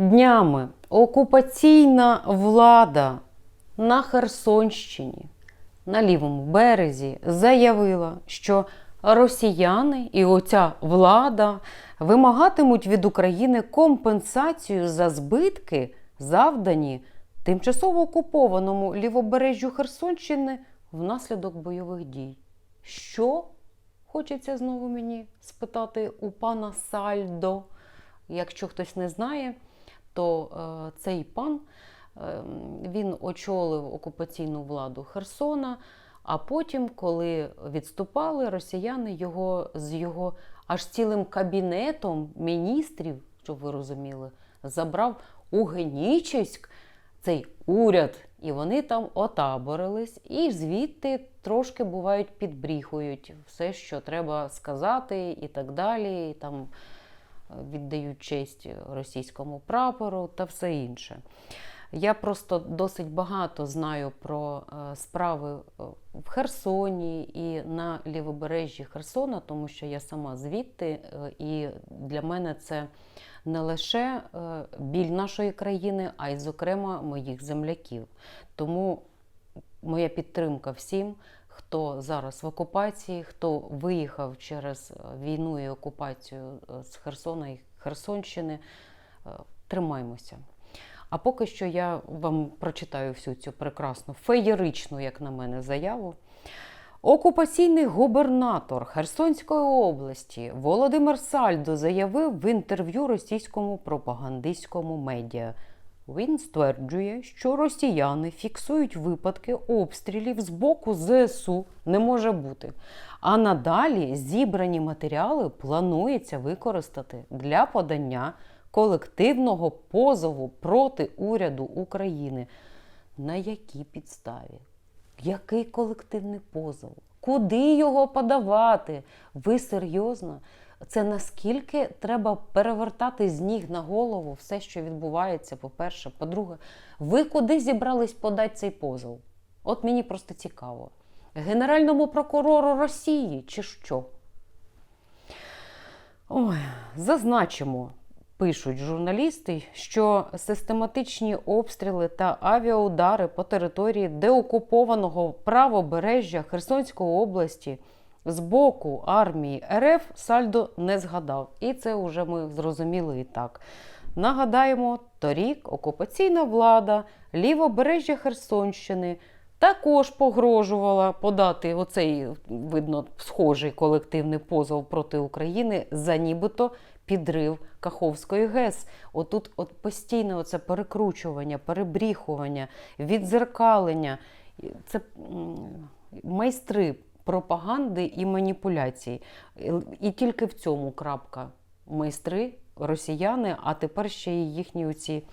Днями окупаційна влада на Херсонщині, на лівому березі, заявила, що росіяни і оця влада вимагатимуть від України компенсацію за збитки, завдані тимчасово окупованому лівобережжю Херсонщини внаслідок бойових дій. Що хочеться знову мені спитати у пана Сальдо? Якщо хтось не знає, то е, цей пан е, він очолив окупаційну владу Херсона. А потім, коли відступали, росіяни його з його аж цілим кабінетом міністрів, щоб ви розуміли, забрав у Генічеськ цей уряд, і вони там отаборились, і звідти трошки бувають підбріхують все, що треба сказати, і так далі. І там віддають честь російському прапору та все інше. Я просто досить багато знаю про е, справи е, в Херсоні і на лівобережжі Херсона, тому що я сама звідти, е, і для мене це не лише біль нашої країни, а й, зокрема, моїх земляків. Тому моя підтримка всім, хто зараз в окупації, хто виїхав через війну і окупацію з Херсона і Херсонщини. Тримаймося. А поки що я вам прочитаю всю цю прекрасну, феєричну, як на мене, заяву. Окупаційний губернатор Херсонської області Володимир Сальдо заявив в інтерв'ю російському пропагандистському медіа. Він стверджує, що росіяни фіксують випадки обстрілів з боку ЗСУ не може бути. А надалі зібрані матеріали планується використати для подання колективного позову проти уряду України. На якій підставі? Який колективний позов? Куди його подавати? Ви серйозно? Це наскільки треба перевертати з ніг на голову все, що відбувається, по-перше. По-друге, ви куди зібрались подати цей позов? От мені просто цікаво. Генеральному прокурору Росії чи що? Ой, зазначимо, пишуть журналісти, що систематичні обстріли та авіаудари по території деокупованого правобережжя Херсонської області з боку армії РФ Сальдо не згадав. І це вже ми зрозуміли і так. Нагадаємо, торік окупаційна влада лівобережжя Херсонщини. Також погрожувала подати оцей, видно, схожий колективний позов проти України за нібито підрив Каховської ГЕС. Отут от постійне оце перекручування, перебріхування, відзеркалення. Це майстри пропаганди і маніпуляцій. І тільки в цьому крапка. Майстри, росіяни, а тепер ще й їхні оці.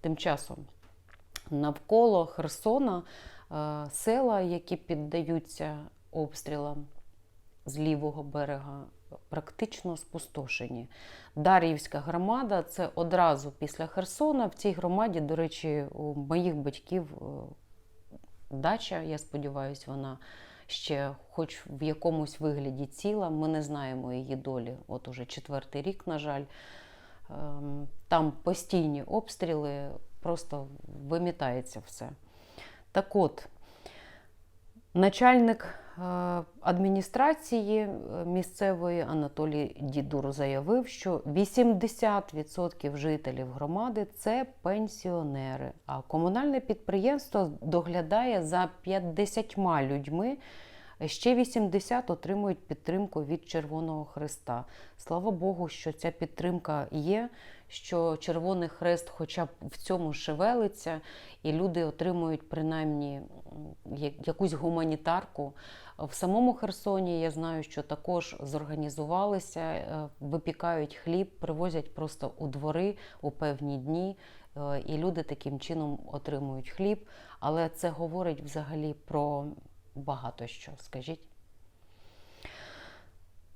Тим часом навколо Херсона села, які піддаються обстрілам з лівого берега, практично спустошені. Дар'ївська громада це одразу після Херсона. В цій громаді, до речі, у моїх батьків дача, я сподіваюся, вона ще, хоч в якомусь вигляді ціла. Ми не знаємо її долі. От уже четвертий рік, на жаль. Там постійні обстріли, просто вимітається все. Так от, начальник адміністрації місцевої Анатолій Дідур заявив, що 80% жителів громади це пенсіонери, а комунальне підприємство доглядає за 50 людьми. Ще 80 отримують підтримку від Червоного Христа. Слава Богу, що ця підтримка є, що Червоний Хрест, хоча б в цьому шевелиться, і люди отримують принаймні якусь гуманітарку. В самому Херсоні я знаю, що також зорганізувалися, е, випікають хліб, привозять просто у двори у певні дні, е, і люди таким чином отримують хліб. Але це говорить взагалі про багато що, скажіть.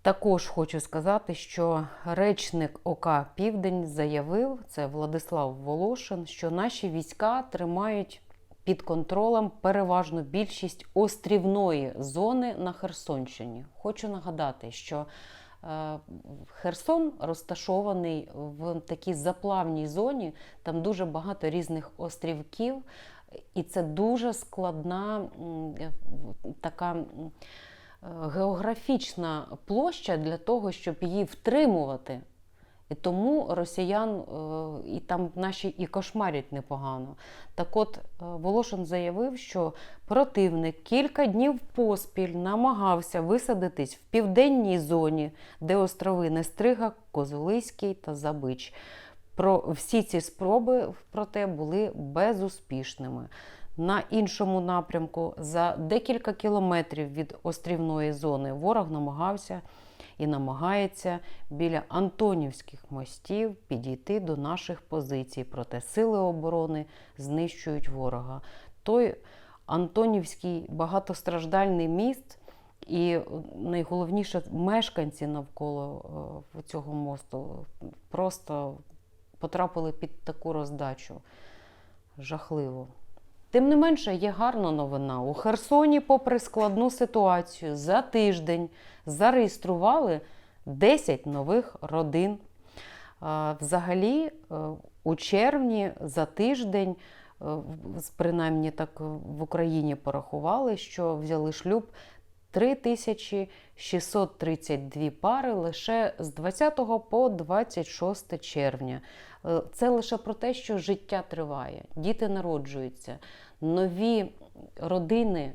Також хочу сказати, що речник ОК Південь заявив, це Владислав Волошин, що наші війська тримають під контролем переважну більшість острівної зони на Херсонщині. Хочу нагадати, що Е, Херсон розташований в такій заплавній зоні, там дуже багато різних острівків, і це дуже складна така е, географічна площа для того, щоб її втримувати. І тому росіян е, і там наші і кошмарять непогано. Так от е, Волошин заявив, що противник кілька днів поспіль намагався висадитись в південній зоні, де острови Нестрига, Козулиський та Забич. Про всі ці спроби, проте, були безуспішними. На іншому напрямку, за декілька кілометрів від острівної зони, ворог намагався і намагається біля Антонівських мостів підійти до наших позицій. Проте сили оборони знищують ворога. Той Антонівський багатостраждальний міст. І найголовніше, мешканці навколо е, цього мосту просто потрапили під таку роздачу. Жахливо. Тим не менше, є гарна новина. У Херсоні, попри складну ситуацію, за тиждень зареєстрували 10 нових родин. Взагалі, е, у червні за тиждень, е, принаймні так в Україні порахували, що взяли шлюб 3632 пари лише з 20 по 26 червня. Е, Це лише про те, що життя триває, діти народжуються, нові родини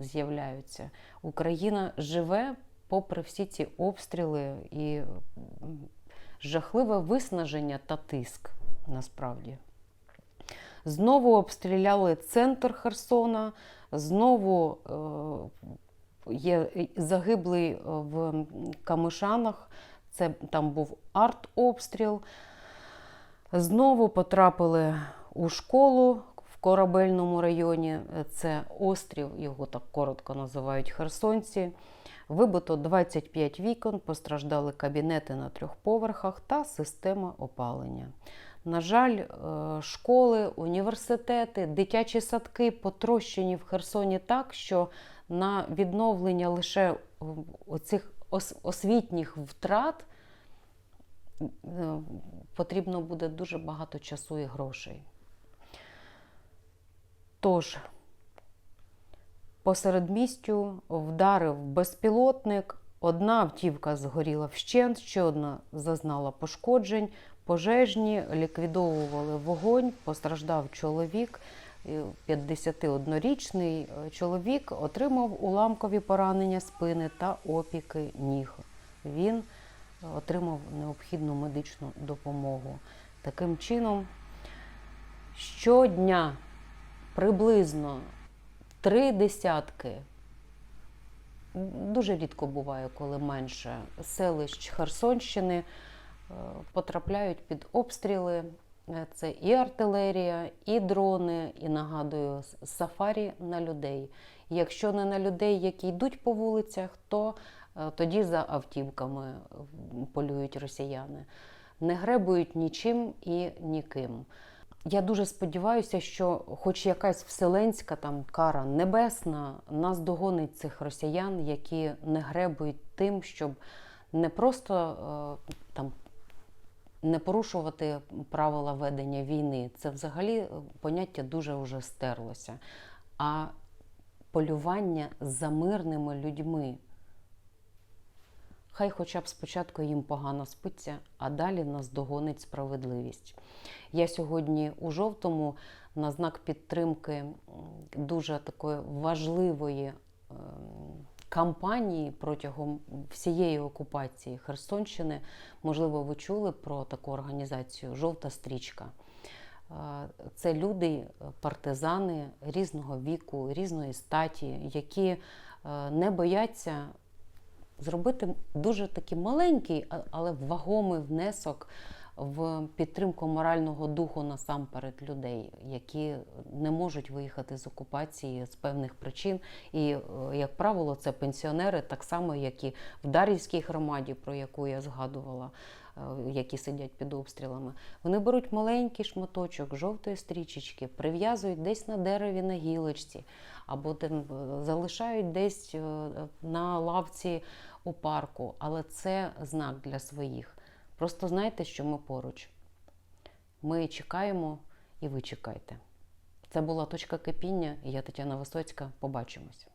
з'являються. Україна живе попри всі ці обстріли і жахливе виснаження та тиск насправді. Знову обстріляли центр Херсона, знову е, є загиблий в Камишанах, це там був артобстріл. Знову потрапили у школу корабельному районі. Це острів, його так коротко називають херсонці. Вибито 25 вікон, постраждали кабінети на трьох поверхах та система опалення. На жаль, е, школи, університети, дитячі садки потрощені в Херсоні так, що на відновлення лише оцих освітніх втрат е, потрібно буде дуже багато часу і грошей. Тож, посеред містю вдарив безпілотник, одна автівка згоріла вщент, ще одна зазнала пошкоджень. Пожежні ліквідовували вогонь, постраждав чоловік. е, 51-річний чоловік отримав уламкові поранення спини та опіки ніг. Він отримав необхідну медичну допомогу. Таким чином, щодня приблизно три десятки, дуже рідко буває, коли менше, селищ Херсонщини е, потрапляють під обстріли. Е, Це і артилерія, і дрони, і нагадую, сафарі на людей. Якщо не на людей, які йдуть по вулицях, то е, тоді за автівками полюють росіяни. Не гребують нічим і ніким. Я дуже сподіваюся, що хоч якась вселенська там кара небесна нас догонить цих росіян, які не гребують тим, щоб не просто е, там не порушувати правила ведення війни. Це взагалі поняття дуже вже стерлося. А полювання за мирними людьми. Хай хоча б спочатку їм погано спиться, а далі нас догонить справедливість. Я сьогодні у жовтому на знак підтримки дуже такої важливої ем, кампанії протягом всієї окупації Херсонщини. Можливо, ви чули про таку організацію Жовта стрічка. Е, Це люди, е, партизани різного віку, різної статі, які е, не бояться зробити дуже такий маленький, але вагомий внесок в підтримку морального духу насамперед людей, які не можуть виїхати з окупації з певних причин. І, е, як правило, це пенсіонери, так само, як і в Дар'ївській громаді, про яку я згадувала, е, які сидять під обстрілами. Вони беруть маленький шматочок жовтої стрічечки, прив'язують десь на дереві на гілочці, або е, залишають десь на лавці у парку, але це знак для своїх. Просто знайте, що ми поруч. Ми чекаємо і ви чекайте. Це була точка кипіння, і я Тетяна Висоцька. Побачимось.